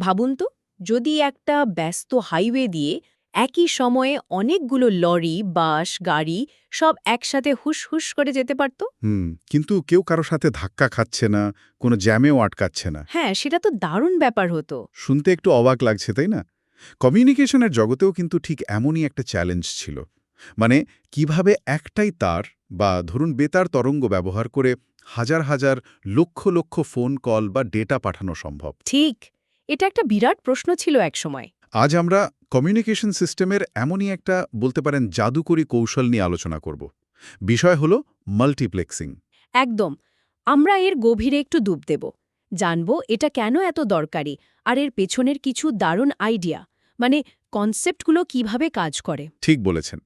ভাবুন তো যদি একটা ব্যস্ত হাইওয়ে দিয়ে একই সময়ে অনেকগুলো লরি বাস গাড়ি সব একসাথে হুস হুস করে যেতে পারত? হুম কিন্তু কেউ কারও সাথে ধাক্কা খাচ্ছে না কোনো জ্যামেও আটকাচ্ছে না। হ্যাঁ সেটা তো দারুণ ব্যাপার হতো। শুনতে একটু অবাক লাগছে তাই না? কমিউনিকেশনের জগতেও কিন্তু ঠিক এমনই একটা চ্যালেঞ্জ ছিল। মানে কীভাবে একটাই তার বা ধরুন বেতার তরঙ্গ ব্যবহার করে হাজার হাজার লক্ষ লক্ষ ফোন কল বা ডেটা পাঠানো সম্ভব? ঠিক এটা একটা বিরাট প্রশ্ন ছিল একসময়। আজ আমরা কমিউনিকেশন সিস্টেমের এমনই একটা বলতে পারেন জাদুকরী কৌশল নিয়ে আলোচনা করব। বিষয় হল মাল্টিপ্লেক্সিং একদম। আমরা এর গভীরে একটু ডুব দেব। জানব এটা কেন এত দরকারি আর এর পেছনের কিছু দারুণ আইডিয়া মানে কনসেপ্টগুলো কীভাবে কাজ করে। ঠিক বলেছেন।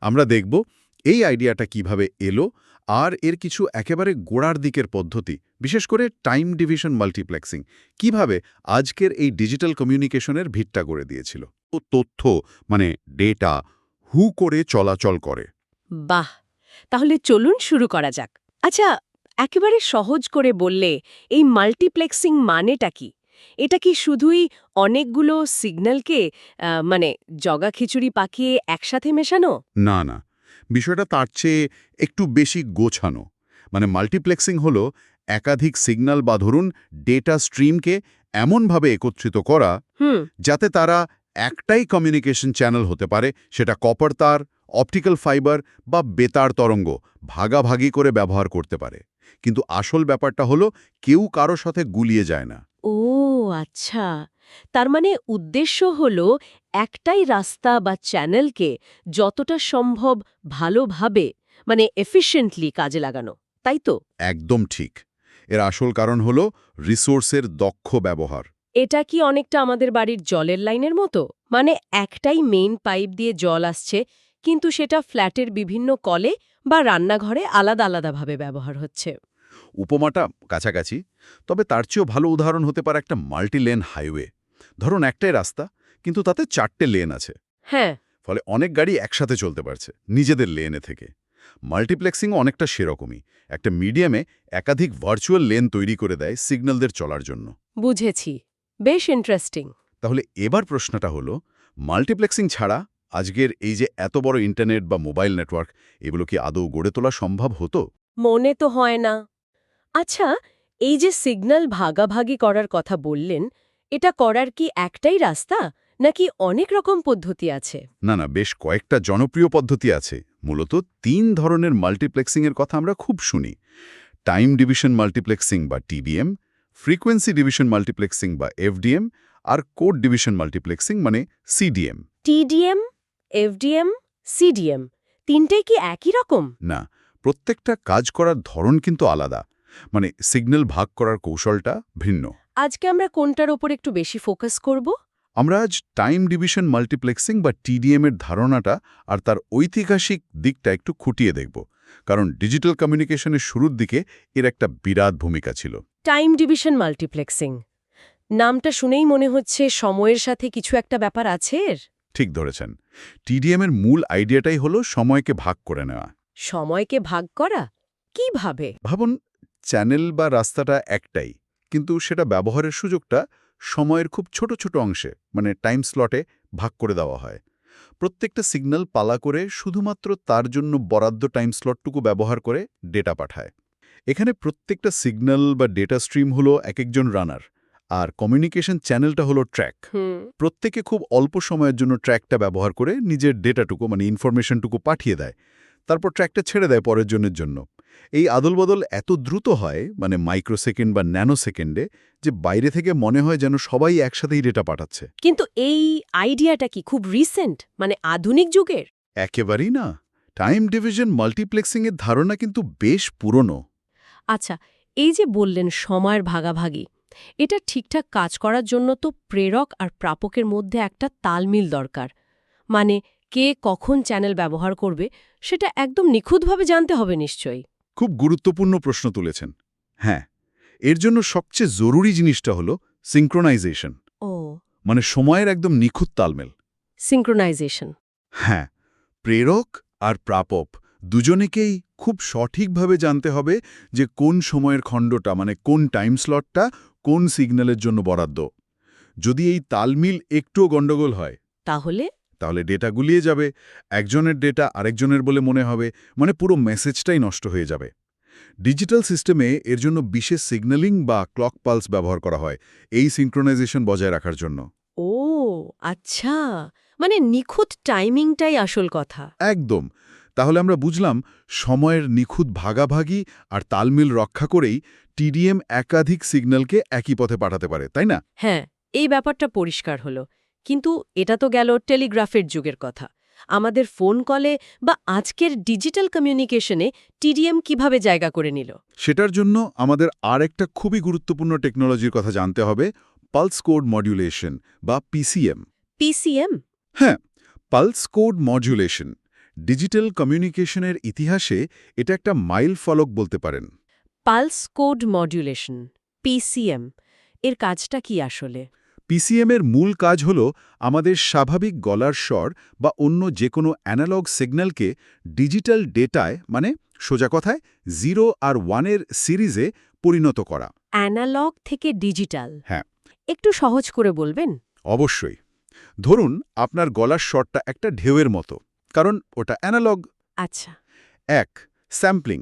আমরা দেখব এই আইডিয়াটা কীভাবে এলো আর এর কিছু একেবারে গোড়ার দিকের পদ্ধতি বিশেষ করে টাইম ডিভিশন মাল্টিপ্লেক্সিং কীভাবে আজকের এই ডিজিটাল কমিউনিকেশনের ভিটটা করে দিয়েছিল ও তথ্য মানে ডেটা হু করে চলাচল করে। বাহ! তাহলে চলুন শুরু করা যাক। আচ্ছা একেবারে সহজ করে বললে এই মাল্টিপ্লেক্সিং মানেটা কি? এটা কি শুধুই অনেকগুলো সিগন্যালকে মানে জগা খিচুড়ি পাকিয়ে একসাথে মেশানো? না না। বিষয়টা তার চেয়ে একটু বেশি গোছানো। মানে মাল্টিপ্লেক্সিং হল একাধিক সিগন্যাল বা ধরুন ডেটা স্ট্রিমকে এমনভাবে একত্রিত করা যাতে তারা একটাই কমিউনিকেশন চ্যানেল হতে পারে সেটা কপার তার অপটিক্যাল ফাইবার বা বেতার তরঙ্গ ভাগাভাগি করে ব্যবহার করতে পারে। কিন্তু আসল ব্যাপারটা হলো কেউ কারও সাথে গুলিয়ে যায় না। ও। আচ্ছা তার মানে উদ্দেশ্য হল একটাই রাস্তা বা চ্যানেলকে যতটা সম্ভব ভালোভাবে মানে এফিশিয়েন্টলি কাজে লাগানো তাই তো? একদম ঠিক। এর আসল কারণ হল রিসোর্সের দক্ষ ব্যবহার। এটা কি অনেকটা আমাদের বাড়ির জলের লাইনের মতো? মানে একটাই মেইন পাইপ দিয়ে জল আসছে কিন্তু সেটা ফ্ল্যাটের বিভিন্ন কলে বা রান্নাঘরে আলাদা আলাদাভাবে ব্যবহার হচ্ছে। উপমাটা কাছাকাছি তবে তার চেয়েও ভালো উদাহরণ হতে পারে একটা মাল্টি লেন হাইওয়ে। ধরুন একটাই রাস্তা কিন্তু তাতে চারটে লেন আছে। হ্যাঁ। ফলে অনেক গাড়ি একসাথে চলতে পারছে নিজেদের লেনে থেকে। মাল্টিপ্লেক্সিংও অনেকটা সেরকমই। একটা মিডিয়ামে একাধিক ভার্চুয়াল লেন তৈরি করে দেয় সিগন্যালদের চলার জন্য। বুঝেছি। বেশ ইন্টারেস্টিং। তাহলে এবার প্রশ্নটা হলো মাল্টিপ্লেক্সিং ছাড়া আজকের এই যে এত বড় ইন্টারনেট বা মোবাইল নেটওয়ার্ক এগুলো কি আদৌ গড়ে তোলা সম্ভব হতো? মনে তো হয় না। আচ্ছা এই যে সিগন্যাল ভাগাভাগি করার কথা বললেন এটা করার কি একটাই রাস্তা নাকি অনেক রকম পদ্ধতি আছে? না না বেশ কয়েকটা জনপ্রিয় পদ্ধতি আছে। মূলত তিন ধরনের মাল্টিপ্লেক্সিংয়ের কথা আমরা খুব শুনি। টাইম ডিভিশন মাল্টিপ্লেক্সিং বা টিবিএম ফ্রিকোয়েন্সি ডিভিশন মাল্টিপ্লেক্সিং বা এফডিএম আর কোড ডিভিশন মাল্টিপ্লেক্সিং মানে সিডিএম। টিডিএম এফডিএম সিডিএম তিনটেই কি একই রকম? না প্রত্যেকটা কাজ করার ধরন কিন্তু আলাদা। মানে সিগন্যাল ভাগ করার কৌশলটা ভিন্ন। আজকে আমরা কোনটার ওপর একটু বেশি ফোকাস করব? আমরা আজ টাইম ডিভিশন মাল্টিপ্লেক্সিং বা টিডিএম এর ধারণাটা আর তার ঐতিহাসিক দিকটা একটু খুঁটিয়ে দেখব। কারণ ডিজিটাল কমিউনিকেশনের শুরুর দিকে এর একটা বিরাট ভূমিকা ছিল। টাইম ডিভিশন মাল্টিপ্লেক্সিং নামটা শুনেই মনে হচ্ছে সময়ের সাথে কিছু একটা ব্যাপার আছে এর। ঠিক ধরেছেন। টিডিএম এর মূল আইডিয়াটাই হলো সময়কে ভাগ করে নেওয়া। সময়কে ভাগ করা? কীভাবে? ভাবুন চ্যানেল বা রাস্তাটা একটাই কিন্তু সেটা ব্যবহারের সুযোগটা সময়ের খুব ছোট ছোট অংশে মানে টাইম স্লটে ভাগ করে দেওয়া হয়। প্রত্যেকটা সিগন্যাল পালা করে শুধুমাত্র তার জন্য বরাদ্দ টাইম স্লটটুকু ব্যবহার করে ডেটা পাঠায়। এখানে প্রত্যেকটা সিগন্যাল বা ডেটা স্ট্রিম হলো এক একজন রানার আর কমিউনিকেশন চ্যানেলটা হলো ট্র্যাক। প্রত্যেকে খুব অল্প সময়ের জন্য ট্র্যাকটা ব্যবহার করে নিজের ডেটাটুকু মানে ইনফরমেশনটুকু পাঠিয়ে দেয় তারপর ট্র্যাকটা ছেড়ে দেয় পরের জনের জন্য। এই আদলবদল এত দ্রুত হয় মানে মাইক্রোসেকেন্ড বা ন্যানো সেকেন্ডে যে বাইরে থেকে মনে হয় যেন সবাই একসাথেই ডেটা পাঠাচ্ছে। কিন্তু এই আইডিয়াটা কি খুব রিসেন্ট? মানে আধুনিক যুগের? একেবারেই না। টাইম ডিভিশন মাল্টিপ্লেক্সিংয়ের ধারণা কিন্তু বেশ পুরনো। আচ্ছা এই যে বললেন সময়ের ভাগাভাগি এটা ঠিকঠাক কাজ করার জন্য তো প্রেরক আর প্রাপকের মধ্যে একটা তালমিল দরকার। মানে কে কখন চ্যানেল ব্যবহার করবে সেটা একদম নিখুঁতভাবে জানতে হবে নিশ্চয়ই। খুব গুরুত্বপূর্ণ প্রশ্ন তুলেছেন। হ্যাঁ এর জন্য সবচেয়ে জরুরি জিনিসটা হলো সিঙ্ক্রোনাইজেশন ও। মানে সময়ের একদম নিখুঁত তালমেল। সিঙ্ক্রোনাইজেশন হ্যাঁ প্রেরক আর প্রাপক দুজনেকেই খুব সঠিকভাবে জানতে হবে যে কোন সময়ের খণ্ডটা মানে কোন টাইম স্লটটা কোন সিগন্যালের জন্য বরাদ্দ। যদি এই তালমিল একটুও গণ্ডগোল হয়। তাহলে? তাহলে ডেটা গুলিয়ে যাবে একজনের ডেটা আরেকজনের বলে মনে হবে মানে পুরো মেসেজটাই নষ্ট হয়ে যাবে। ডিজিটাল সিস্টেমে এর জন্য বিশেষ সিগন্যালিং বা ক্লক পালস ব্যবহার করা হয় এই সিঙ্ক্রোনাইজেশন বজায় রাখার জন্য। ও আচ্ছা মানে নিখুঁত টাইমিংটাই আসল কথা। একদম তাহলে আমরা বুঝলাম সময়ের নিখুঁত ভাগাভাগি আর তালমিল রক্ষা করেই টিডিএম একাধিক সিগন্যালকে একই পথে পাঠাতে পারে তাই না? হ্যাঁ এই ব্যাপারটা পরিষ্কার হলো। কিন্তু এটা তো গেল টেলিগ্রাফের যুগের কথা। আমাদের ফোন কলে বা আজকের ডিজিটাল কমিউনিকেশনে টিডিএম কীভাবে জায়গা করে নিল? সেটার জন্য আমাদের আর একটা খুবই গুরুত্বপূর্ণ টেকনোলজির কথা জানতে হবে পালস কোড মডিউলেশন বা পিসিএম। পিসিএম? হ্যাঁ পালস কোড মডুলেশন ডিজিটাল কমিউনিকেশনের ইতিহাসে এটা একটা মাইল ফলক বলতে পারেন। পালস কোড মডুলেশন পিসিএম এর কাজটা কি আসলে? পিসিএম এর মূল কাজ হল আমাদের স্বাভাবিক গলার স্বর বা অন্য যে কোনো অ্যানালগ সিগন্যালকে ডিজিটাল ডেটায় মানে সোজা কথায় জিরো আর ওয়ানের সিরিজে পরিণত করা। অ্যানালগ থেকে ডিজিটাল হ্যাঁ। একটু সহজ করে বলবেন? অবশ্যই। ধরুন আপনার গলার স্বরটা একটা ঢেউয়ের মতো কারণ ওটা অ্যানালগ আচ্ছা। এক স্যাম্পলিং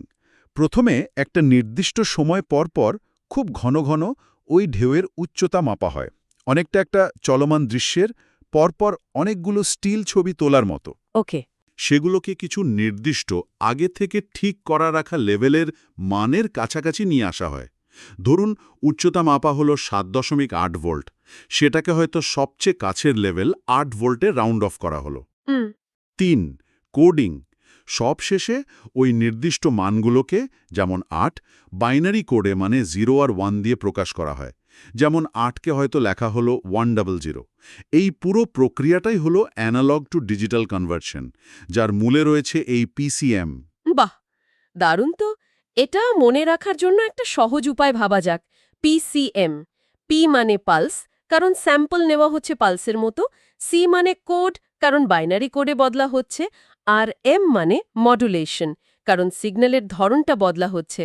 প্রথমে একটা নির্দিষ্ট সময় পর পর খুব ঘন ঘন ওই ঢেউয়ের উচ্চতা মাপা হয়। অনেকটা একটা চলমান দৃশ্যের পরপর অনেকগুলো স্টিল ছবি তোলার মতো। ওকে। সেগুলোকে কিছু নির্দিষ্ট আগে থেকে ঠিক করা রাখা লেভেলের মানের কাছাকাছি নিয়ে আসা হয়। ধরুন উচ্চতা মাপা হলো সাত দশমিক আট ভোল্ট। সেটাকে হয়তো সবচেয়ে কাছের লেভেল আট ভোল্টে রাউন্ড অফ করা হলো। তিন কোডিং। সবশেষে ওই নির্দিষ্ট মানগুলোকে যেমন আট বাইনারি কোডে মানে জিরো আর ওয়ান দিয়ে প্রকাশ করা হয়। যেমন আটকে হয়তো লেখা হলো ওয়ান ডাবল জিরো এই পুরো প্রক্রিয়াটাই হলো অ্যানালগ টু ডিজিটাল কনভার্সন যার মূলে রয়েছে এই পিসিএম বাহ! দারুণ তো। এটা মনে রাখার জন্য একটা সহজ উপায় ভাবা যাক। পিসিএম পি মানে পালস কারণ স্যাম্পল নেওয়া হচ্ছে পালসের মতো। সি মানে কোড কারণ বাইনারি কোডে বদলা হচ্ছে। আর এম মানে মডুলেশন কারণ সিগন্যালের ধরনটা বদলা হচ্ছে।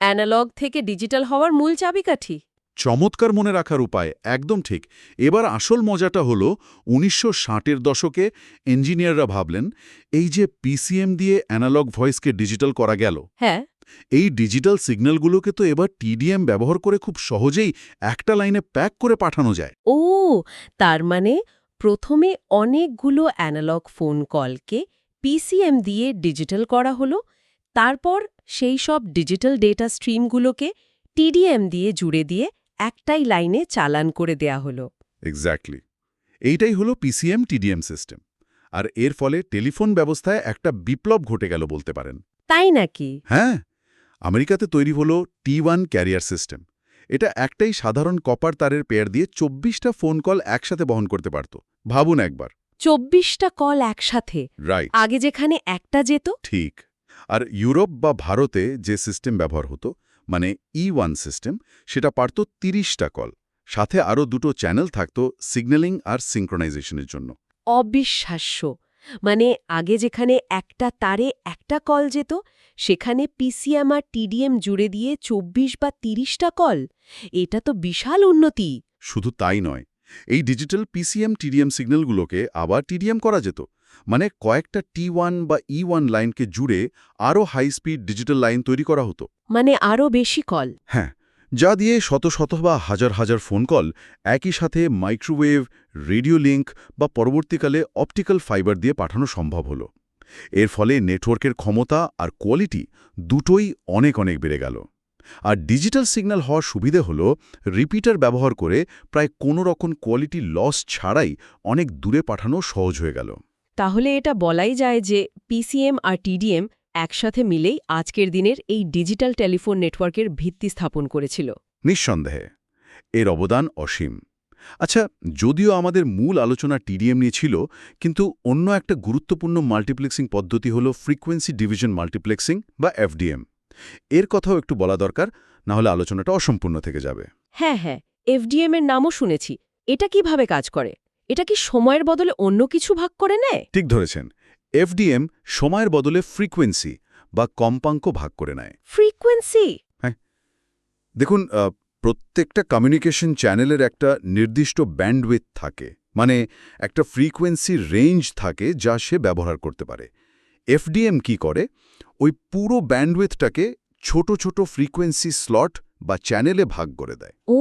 অ্যানালগ থেকে ডিজিটাল হওয়ার মূল চাবিকাঠি। চমৎকার মনে রাখার উপায় একদম ঠিক। এবার আসল মজাটা হলো উনিশশো ষাটের দশকে ইঞ্জিনিয়াররা ভাবলেন এই যে পিসিএম দিয়ে অ্যানালগ ভয়েসকে ডিজিটাল করা গেল। হ্যাঁ। এই ডিজিটাল সিগন্যালগুলোকে তো এবার টিডিএম ব্যবহার করে খুব সহজেই একটা লাইনে প্যাক করে পাঠানো যায়। ও তার মানে প্রথমে অনেকগুলো অ্যানালগ ফোন কলকে পিসিএম দিয়ে ডিজিটাল করা হলো তারপর সেই সব ডিজিটাল ডেটা স্ট্রিমগুলোকে টিডিএম দিয়ে জুড়ে দিয়ে একটাই লাইনে চালান করে দেয়া হলো। এক্স্যাক্টলি এইটাই হলো পিসিএম টিডিএম সিস্টেম আর এর ফলে টেলিফোন ব্যবস্থায় একটা বিপ্লব ঘটে গেল বলতে পারেন। তাই নাকি? হ্যাঁ। আমেরিকাতে তৈরি হলো টি ওয়ান ক্যারিয়ার সিস্টেম এটা একটাই সাধারণ কপার তারের পেয়ার দিয়ে চব্বিশটা ফোন কল একসাথে বহন করতে পারত। ভাবুন একবার। চব্বিশটা কল একসাথে? রাইট আগে যেখানে একটা যেত? ঠিক। আর ইউরোপ বা ভারতে যে সিস্টেম ব্যবহার হতো মানে ই ওয়ান সিস্টেম সেটা পারত তিরিশটা কল। সাথে আরও দুটো চ্যানেল থাকত সিগন্যালিং আর সিঙ্ক্রোনাইজেশনের জন্য। অবিশ্বাস্য। মানে আগে যেখানে একটা তারে একটা কল যেত সেখানে পিসিএম আর টিডিএম জুড়ে দিয়ে চব্বিশ বা তিরিশটা কল। এটা তো বিশাল উন্নতি। শুধু তাই নয় এই ডিজিটাল পিসিএম টিডিএম সিগন্যালগুলোকে আবার টিডিএম করা যেত। মানে কয়েকটা টি ওয়ান বা ই ওয়ান লাইনকে জুড়ে আরও হাই স্পিড ডিজিটাল লাইন তৈরি করা হতো। মানে আরও বেশি কল হ্যাঁ যা দিয়ে শত শত বা হাজার হাজার ফোন কল একই সাথে মাইক্রোওয়েভ রেডিও লিঙ্ক বা পরবর্তীকালে অপটিক্যাল ফাইবার দিয়ে পাঠানো সম্ভব হলো। এর ফলে নেটওয়ার্কের ক্ষমতা আর কোয়ালিটি দুটোই অনেক অনেক বেড়ে গেল। আর ডিজিটাল সিগন্যাল হওয়ার সুবিধে হল রিপিটার ব্যবহার করে প্রায় কোনো রকম কোয়ালিটি লস ছাড়াই অনেক দূরে পাঠানো সহজ হয়ে গেল। তাহলে এটা বলাই যায় যে পিসিএম আর টিডিএম একসাথে মিলেই আজকের দিনের এই ডিজিটাল টেলিফোন নেটওয়ার্কের ভিত্তি স্থাপন করেছিল। নিঃসন্দেহে। এর অবদান অসীম। আচ্ছা যদিও আমাদের মূল আলোচনা টিডিএম নিয়ে ছিল কিন্তু অন্য একটা গুরুত্বপূর্ণ মাল্টিপ্লেক্সিং পদ্ধতি হল ফ্রিকোয়েন্সি ডিভিশন মাল্টিপ্লেক্সিং বা এফডিএম এর কথাও একটু বলা দরকার না হলে আলোচনাটা অসম্পূর্ণ থেকে যাবে। হ্যাঁ হ্যাঁ এফডিএম এর নামও শুনেছি। এটা কীভাবে কাজ করে? এটা কি সময়ের বদলে অন্য কিছু ভাগ করে নেয়? ঠিক ধরেছেন। এফডিএম সময়ের বদলে ফ্রিকোয়েন্সি বা কম্পাঙ্ক ভাগ করে নেয়। ফ্রিকোয়েন্সি দেখুন প্রত্যেকটা কমিউনিকেশন চ্যানেলের একটা নির্দিষ্ট ব্যান্ডউইথ থাকে। মানে একটা ফ্রিকোয়েন্সি রেঞ্জ থাকে যা সে ব্যবহার করতে পারে। এফডিএম কি করে? ওই পুরো ব্যান্ডউইথটাকে ছোট ছোট ফ্রিকোয়েন্সি স্লট বা চ্যানেলে ভাগ করে দেয়। ও।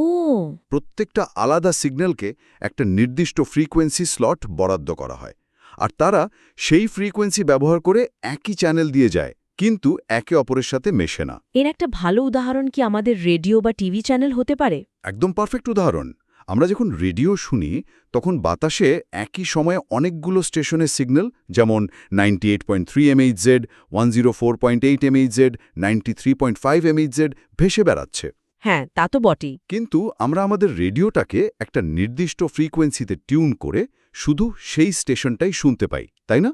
প্রত্যেকটা আলাদা সিগন্যালকে একটা নির্দিষ্ট ফ্রিকোয়েন্সি স্লট বরাদ্দ করা হয়। আর তারা সেই ফ্রিকোয়েন্সি ব্যবহার করে একই চ্যানেল দিয়ে যায় কিন্তু একে অপরের সাথে মেশে না। এর একটা ভালো উদাহরণ কি আমাদের রেডিও বা টিভি চ্যানেল হতে পারে? একদম পারফেক্ট উদাহরণ। আমরা যখন রেডিও শুনি তখন বাতাসে একই সময়ে অনেকগুলো স্টেশনের সিগন্যাল যেমন ninety eight point three MHz one zero four point eight MHz ninety three point five MHz ভেসে বেড়াচ্ছে। হ্যাঁ তা তো বটেই। কিন্তু আমরা আমাদের রেডিওটাকে একটা নির্দিষ্ট ফ্রিকোয়েন্সিতে টিউন করে শুধু সেই স্টেশনটাই শুনতে পাই তাই না?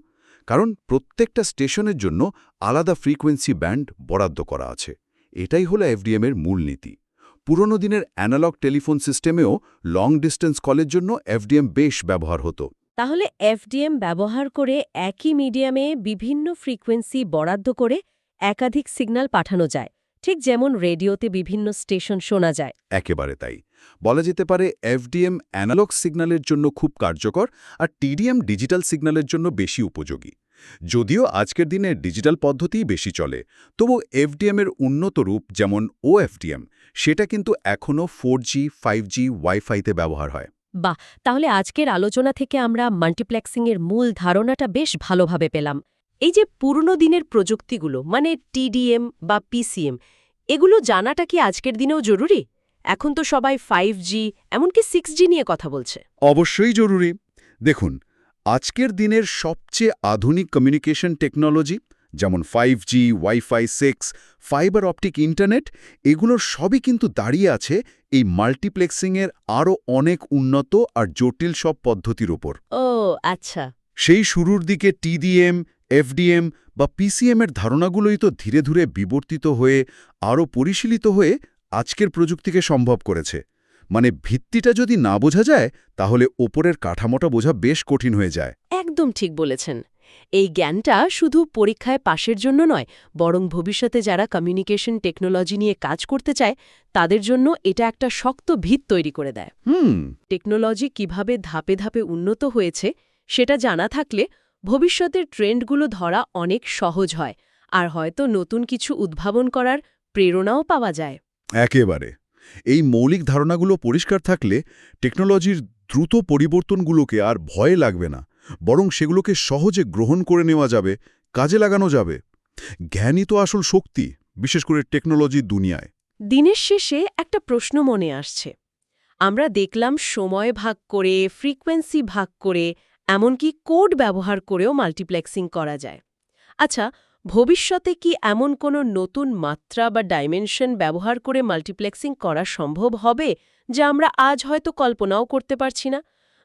কারণ প্রত্যেকটা স্টেশনের জন্য আলাদা ফ্রিকোয়েন্সি ব্যান্ড বরাদ্দ করা আছে। এটাই হলো এফডিএম এর মূলনীতি। পুরনো দিনের অ্যানালগ টেলিফোন সিস্টেমেও লং ডিস্টেন্স কলের জন্য এফডিএম বেশ ব্যবহার হতো। তাহলে এফডিএম ব্যবহার করে একই মিডিয়ামে বিভিন্ন ফ্রিকোয়েন্সি বরাদ্দ করে একাধিক সিগন্যাল পাঠানো যায়। ঠিক যেমন রেডিওতে বিভিন্ন স্টেশন শোনা যায়। একেবারে তাই। বলা যেতে পারে এফডিএম অ্যানালগ সিগন্যালের জন্য খুব কার্যকর আর টিডিএম ডিজিটাল সিগন্যালের জন্য বেশি উপযোগী। যদিও আজকের দিনে ডিজিটাল পদ্ধতিই বেশি চলে তবু এফডিএম এর উন্নত রূপ যেমন ওএফডিএম সেটা কিন্তু এখনও ফোর জি ফাইভ জি ওয়াইফাইতে ব্যবহার হয়। বাহ! তাহলে আজকের আলোচনা থেকে আমরা মাল্টিপ্লেক্সিংয়ের মূল ধারণাটা বেশ ভালোভাবে পেলাম। এই যে পুরনো দিনের প্রযুক্তিগুলো মানে টিডিএম বা পিসিএম এগুলো জানাটা কি আজকের দিনেও জরুরি? এখন তো সবাই ফাইভ জি এমনকি সিক্স জি নিয়ে কথা বলছে। অবশ্যই জরুরি। দেখুন আজকের দিনের সবচেয়ে আধুনিক কমিউনিকেশন টেকনোলজি যেমন five G wifi six fibre optic internet এগুলোর সবই কিন্তু দাঁড়িয়ে আছে এই মাল্টিপ্লেক্সিংয়ের আরও অনেক উন্নত আর জটিল সব পদ্ধতির ওপর ও আচ্ছা। সেই শুরুর দিকে টিডিএম এফডিএম বা পিসিএম এর ধারণাগুলোই তো ধীরে ধীরে বিবর্তিত হয়ে আরও পরিশীলিত হয়ে আজকের প্রযুক্তিকে সম্ভব করেছে। মানে ভিত্তিটা যদি না বোঝা যায় তাহলে ওপরের কাঠামোটা বোঝা বেশ কঠিন হয়ে যায়। একদম ঠিক বলেছেন। এই জ্ঞানটা শুধু পরীক্ষায় পাশের জন্য নয় বরং ভবিষ্যতে যারা কমিউনিকেশন টেকনোলজি নিয়ে কাজ করতে চায় তাদের জন্য এটা একটা শক্ত ভিত তৈরি করে দেয়। হুম। টেকনোলজি কীভাবে ধাপে ধাপে উন্নত হয়েছে সেটা জানা থাকলে ভবিষ্যতের ট্রেন্ডগুলো ধরা অনেক সহজ হয় আর হয়তো নতুন কিছু উদ্ভাবন করার প্রেরণাও পাওয়া যায়। একেবারে। এই মৌলিক ধারণাগুলো পরিষ্কার থাকলে টেকনোলজির দ্রুত পরিবর্তনগুলোকে আর ভয় লাগবে না। বরং সেগুলোকে সহজে গ্রহণ করে নেওয়া যাবে, কাজে লাগানো যাবে। জ্ঞানই তো আসল শক্তি, বিশেষ করে টেকনোলজির দুনিয়ায়। দিনের শেষে একটা প্রশ্ন মনে আসছে। আমরা দেখলাম সময় ভাগ করে, ফ্রিকোয়েন্সি ভাগ করে, এমনকি কোড ব্যবহার করেও মাল্টিপ্লেক্সিং করা যায়। আচ্ছা ভবিষ্যতে কি এমন কোনো নতুন মাত্রা বা ডাইমেনশন ব্যবহার করে মাল্টিপ্লেক্সিং করা সম্ভব হবে, যা আমরা আজ হয়তো কল্পনাও করতে পারছি না?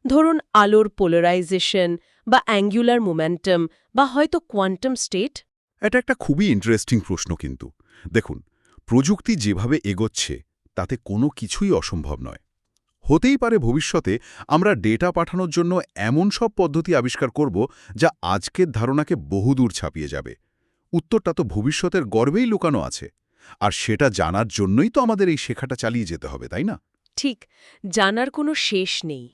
ধরুন আলোর পোলারাইজেশন বা অ্যাঙ্গুলার মোমেন্টাম বা হয়তো কোয়ান্টাম স্টেট এটা একটা খুবই ইন্টারেস্টিং প্রশ্ন কিন্তু। দেখুন প্রযুক্তি যেভাবে এগোচ্ছে তাতে কোনো কিছুই অসম্ভব নয়। হতেই পারে ভবিষ্যতে আমরা ডেটা পাঠানোর জন্য এমন সব পদ্ধতি আবিষ্কার করব যা আজকের ধারণাকে বহুদূর ছাপিয়ে যাবে। উত্তরটা তো ভবিষ্যতের গর্বেই লুকানো আছে। আর সেটা জানার জন্যই তো আমাদের এই শেখাটা চালিয়ে যেতে হবে তাই না? ঠিক জানার কোনো শেষ নেই।